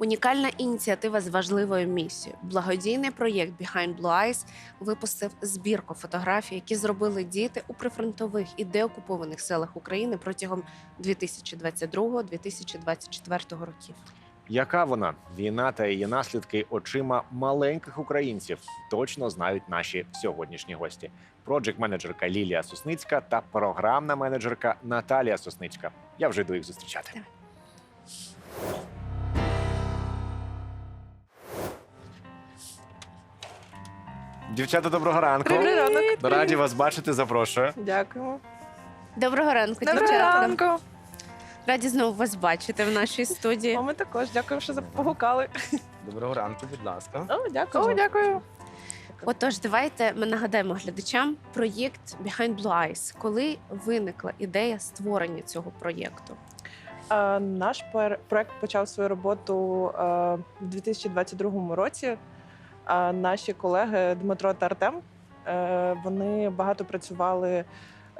Унікальна ініціатива з важливою місією. Благодійний проєкт Behind Blue Eyes випустив збірку фотографій, які зробили діти у прифронтових і деокупованих селах України протягом 2022-2024 років. Яка вона війна та її наслідки очима маленьких українців точно знають наші сьогоднішні гості. Проджект-менеджерка Лілія Сосницька та програмна менеджерка Наталія Сосницька. Я вже йду їх зустрічати. Давай. Дівчата, доброго ранку. Добрий ранок. Раді вас бачити. Запрошую. Дякуємо. Доброго ранку, Доброго дівчата. ранку. Раді знову вас бачити в нашій студії. А ми також дякуємо, що погукали. Доброго ранку, будь ласка. О, дякую. О, дякую. Отож, давайте ми нагадаємо глядачам проєкт Behind Blue Eyes. Коли виникла ідея створення цього проєкту? Е, Наш пер- проект почав свою роботу е, в 2022 році. Е, Наші колеги Дмитро та Артем е, вони багато працювали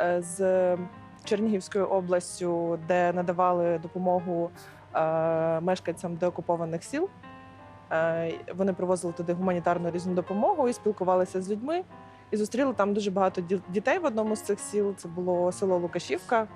е, з Чернігівською областю, де надавали допомогу е, мешканцям деокупованих сіл. Вони привозили туди гуманітарну різну допомогу і спілкувалися з людьми. І зустріли там дуже багато ді- дітей в одному з цих сіл. Це було село Лукашівка.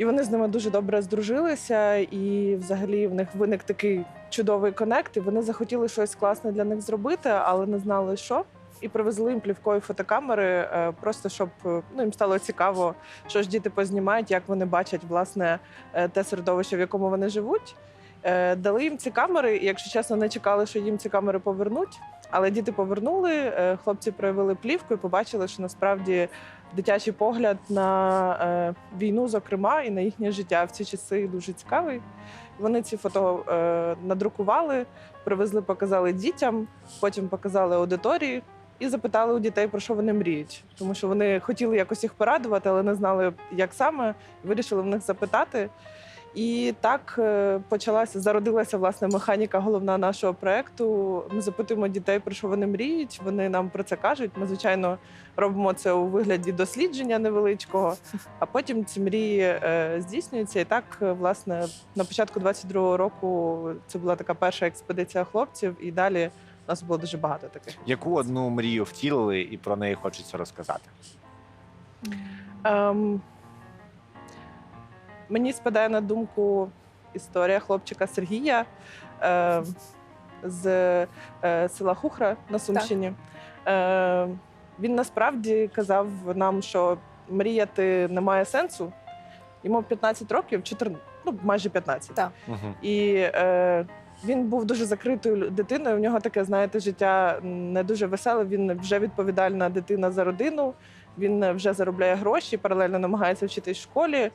І вони з ними дуже добре здружилися, і взагалі в них виник такий чудовий конект. І вони захотіли щось класне для них зробити, але не знали, що. І привезли їм плівкові фотокамери, е, просто щоб е, ну, їм стало цікаво, що ж діти познімають, як вони бачать власне е, те середовище, в якому вони живуть. Е, Дали їм ці камери, і, якщо чесно, не чекали, що їм ці камери повернуть. Але діти повернули, е, хлопці проявили плівку і побачили, що насправді дитячий погляд на е, війну, зокрема, і на їхнє життя в ці часи дуже цікавий. Вони ці фото надрукували, привезли, показали дітям, потім показали аудиторії і запитали у дітей, про що вони мріють. Тому що вони хотіли якось їх порадувати, але не знали, як саме. Вирішили в них запитати. І так е, почалася, зародилася власне механіка головна нашого проекту. Ми запитуємо дітей, про що вони мріють. Вони нам про це кажуть. Ми, звичайно, робимо це у вигляді дослідження невеличкого, а потім ці мрії е, здійснюються. І так, е, власне, на початку 22-го року це була така перша експедиція хлопців, і далі у нас було дуже багато таких. Яку одну мрію втілили, і про неї хочеться розказати? Ем, мені спадає на думку історія хлопчика Сергія е, з е, села Хухра на Сумщині. Е, він насправді казав нам, що мріяти немає сенсу. Йому 15 років, 14, ну майже 15. Так. Угу. І е, він був дуже закритою дитиною. У нього таке, знаєте, життя не дуже веселе. Він вже відповідальна дитина за родину. Він вже заробляє гроші, паралельно намагається вчитись в школі.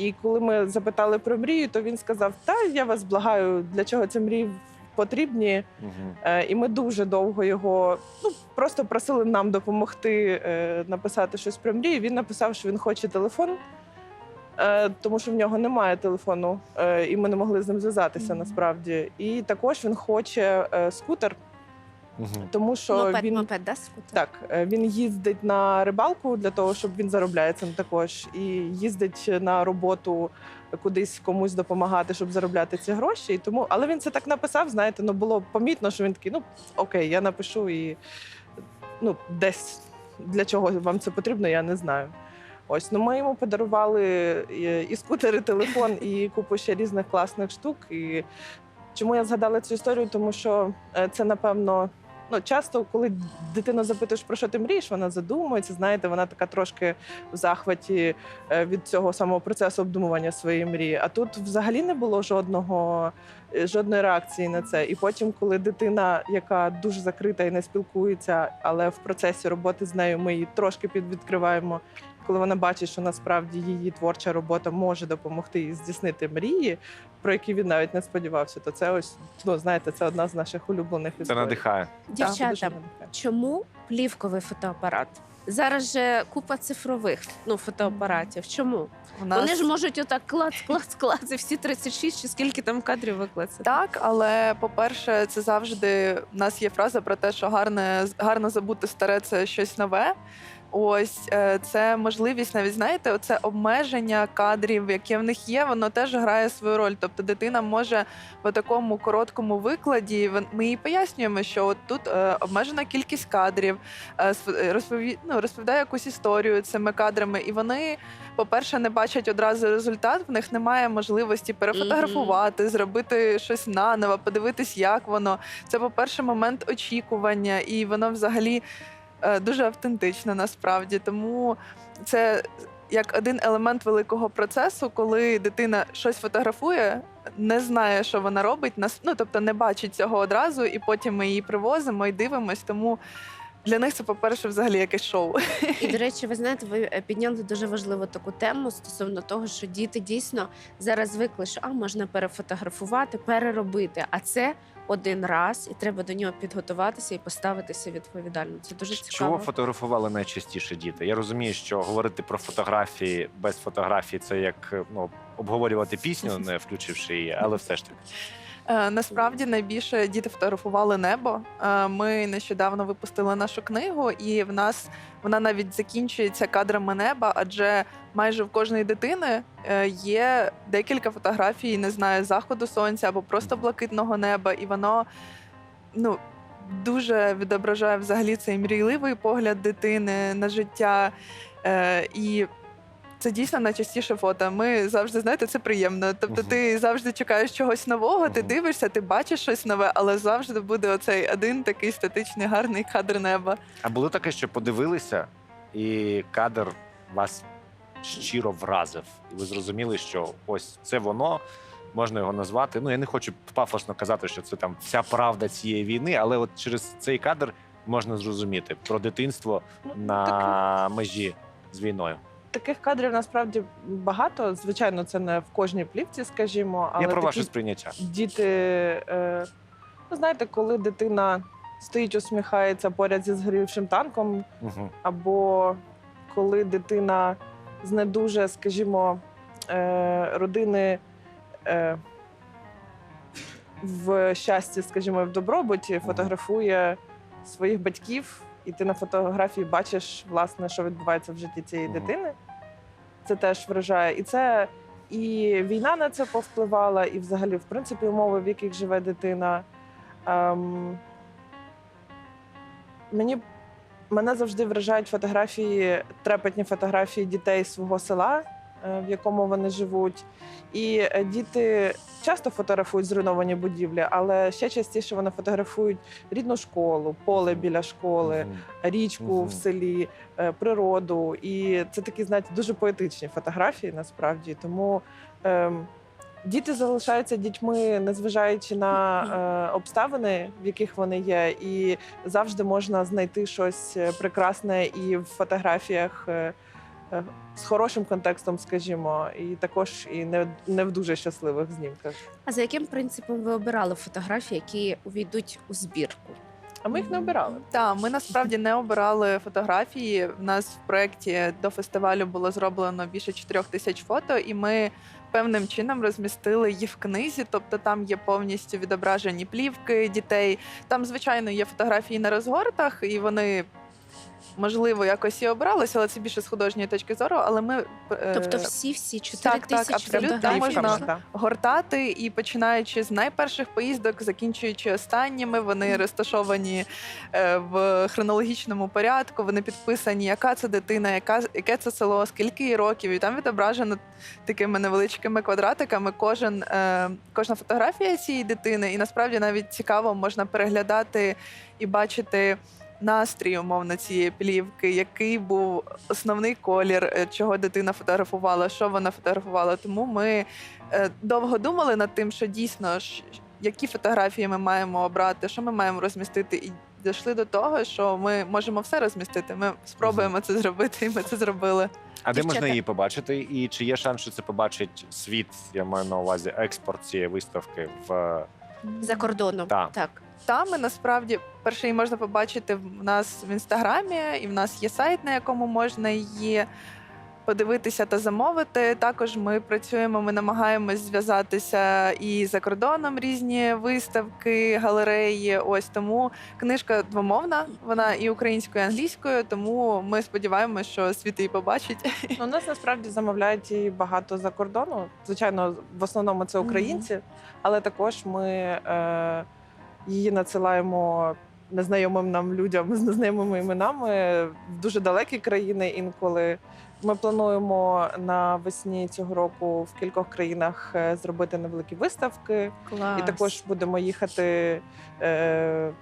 І коли ми запитали про мрію, то він сказав: Та я вас благаю, для чого ці мрії потрібні. Угу. Е, І ми дуже довго його ну просто просили нам допомогти е, написати щось про мрію. Він написав, що він хоче телефон, е, тому що в нього немає телефону, і ми не могли з ним зв'язатися насправді. І також він хоче скутер, Угу. тому що мопед, він мопед, да, скутер? так е, він їздить на рибалку для того, щоб він заробляє цим також, і їздить на роботу кудись комусь допомагати, щоб заробляти ці гроші. І тому, але він це так написав. Знаєте, ну було помітно, що він такий, ну окей, я напишу і ну десь для чого вам це потрібно, я не знаю. Ось ну ми йому подарували і, і скутер, і телефон, і купу ще різних класних штук. І чому я згадала цю історію? Тому що е, це напевно. Ну, часто, коли дитину запитуєш, про що ти мрієш, вона задумується. Знаєте, вона така трошки в захваті е, від цього самого процесу обдумування своєї мрії. А тут взагалі не було жодного е, жодної реакції на це. І потім, коли дитина, яка дуже закрита і не спілкується, але в процесі роботи з нею ми її трошки підвідкриваємо. Коли вона бачить, що насправді її творча робота може допомогти їй здійснити мрії, про які він навіть не сподівався, то це ось ну знаєте, це одна з наших улюблених Це надихає. Так, Дівчата, дуже надихає. чому плівковий фотоапарат? Зараз же купа цифрових ну, фотоапаратів. Чому? Нас... Вони ж можуть отак клац, клац, клац, і всі 36 чи скільки там кадрів виклацати. Так, але по-перше, це завжди у нас є фраза про те, що гарне, гарно забути старе це щось нове. Ось е, це можливість, навіть знаєте, оце обмеження кадрів, яке в них є, воно теж грає свою роль. Тобто дитина може в такому короткому викладі. Ми їй пояснюємо, що от тут е, обмежена кількість кадрів, е, розпові... ну, розповідає якусь історію цими кадрами, і вони, по-перше, не бачать одразу результат. В них немає можливості перефотографувати, зробити щось наново, подивитись, як воно. Це, по-перше, момент очікування, і воно взагалі дуже автентичне насправді. Тому це як один елемент великого процесу, коли дитина щось фотографує, не знає, що вона робить, ну тобто не бачить цього одразу, і потім ми її привозимо і дивимось. Тому для них це, по-перше, взагалі якесь шоу. І до речі, ви знаєте, ви е, підняли дуже важливу таку тему стосовно того, що діти дійсно зараз звикли, що а можна перефотографувати, переробити. А це один раз, і треба до нього підготуватися і поставитися відповідально. Це дуже Чого фотографували найчастіше діти? Я розумію, що говорити про фотографії без фотографії це як ну обговорювати пісню, не включивши її, але все ж таки. Е, Насправді найбільше діти фотографували небо. Е, Ми нещодавно випустили нашу книгу, і в нас вона навіть закінчується кадрами неба, адже майже в кожної дитини е, є декілька фотографій, не знаю, заходу сонця або просто блакитного неба, і воно ну. Дуже відображає взагалі цей мрійливий погляд дитини на життя. І це дійсно найчастіше фото. Ми завжди знаєте, це приємно. Тобто, ти завжди чекаєш чогось нового, ти дивишся, ти бачиш щось нове, але завжди буде оцей один такий статичний гарний кадр неба. А було таке, що подивилися, і кадр вас щиро вразив. І ви зрозуміли, що ось це воно. Можна його назвати. Ну я не хочу пафосно казати, що це там вся правда цієї війни, але от через цей кадр можна зрозуміти про дитинство Ну, на межі з війною. Таких кадрів насправді багато. Звичайно, це не в кожній плівці, скажімо, але Я про такі ваше сприйняття. діти. Е, ну, знаєте, коли дитина стоїть, усміхається поряд зі згорівшим танком, Угу. або коли дитина з не дуже, скажімо, е, родини е, в щасті, скажімо, в добробуті, фотографує своїх батьків, і ти на фотографії бачиш, власне, що відбувається в житті цієї Мгм. дитини. Це теж вражає. І це і війна на це повпливала, і взагалі, в принципі, умови, в яких живе дитина. Ем, мені мене завжди вражають фотографії, трепетні фотографії дітей свого села, в якому вони живуть. І е, діти часто фотографують зруйновані будівлі, але ще частіше вони фотографують рідну школу, поле біля школи, річку в селі, е, природу. І це такі, знаєте, дуже поетичні фотографії насправді. Тому ем, діти залишаються дітьми, незважаючи на е, обставини, в яких вони є, і завжди можна знайти щось е, прекрасне і в фотографіях. Е, З хорошим контекстом, скажімо, і також і не, не в дуже щасливих знімках. А за яким принципом ви обирали фотографії, які увійдуть у збірку? А ми їх не обирали. Так, ми насправді не обирали фотографії. У нас в проєкті до фестивалю було зроблено більше 4 тисяч фото, і ми певним чином розмістили їх в книзі. Тобто там є повністю відображені плівки дітей. Там, звичайно, є фотографії на розгортах, і вони. Можливо, якось і обралися, але це більше з художньої точки зору. Але ми е, Тобто, всі всі 4 так, так, тисячі абсолютно, фотографій. можна гортати і починаючи з найперших поїздок, закінчуючи останніми, вони розташовані е, в хронологічному порядку. Вони підписані, яка це дитина, яка яке це село, скільки їй років, і там відображено такими невеличкими квадратиками кожен е, кожна фотографія цієї дитини. І насправді навіть цікаво можна переглядати і бачити. Настрій, умовно, цієї плівки, який був основний колір, е, чого дитина фотографувала, що вона фотографувала. Тому ми е, довго думали над тим, що дійсно ж, які фотографії ми маємо обрати, що ми маємо розмістити, і дійшли до того, що ми можемо все розмістити. Ми спробуємо це зробити, і ми це зробили. А де можна її побачити? І чи є шанс, що це побачить світ? Я маю на увазі експорт цієї виставки в За кордоном. Так. так. Там ми насправді перше її можна побачити в нас в інстаграмі, і в нас є сайт, на якому можна її подивитися та замовити. Також ми працюємо, ми намагаємось зв'язатися і за кордоном різні виставки, галереї. Ось тому книжка двомовна, вона і українською, і англійською. Тому ми сподіваємося, що світ її побачить. Ну, у нас насправді замовляють і багато за кордону. Звичайно, в основному це українці, але також ми е, її надсилаємо незнайомим нам людям з незнайомими іменами в дуже далекі країни інколи. Ми плануємо навесні цього року в кількох країнах е, зробити невеликі виставки. Клас. І також будемо їхати е, е,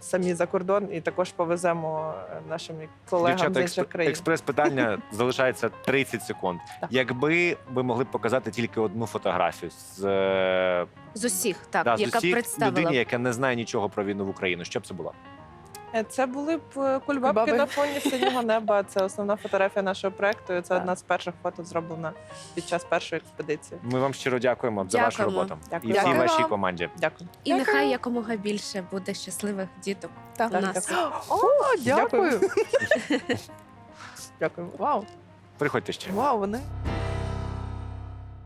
самі за кордон, і також повеземо е, нашим колегам Дівчата, з інших експ- країн. експрес-питання залишається 30 секунд. Так. Якби ви могли б показати тільки одну фотографію з, е, З усіх, так, да, з яка усіх представила. людині, яка не знає нічого про війну в Україну, що б це було? Е, Це були б е, кульбабки на фоні синього неба. Це основна фотографія нашого проекту. Це Так. одна з перших фото зроблена під час першої експедиції. Ми вам щиро дякуємо за вашу роботу Дякую. і всій вашій команді. Дякую. І Дякую. нехай якомога більше буде щасливих діток Так. у нас. дякую. О, дякую. Дякую. Вау, Приходьте ще. вау, вони.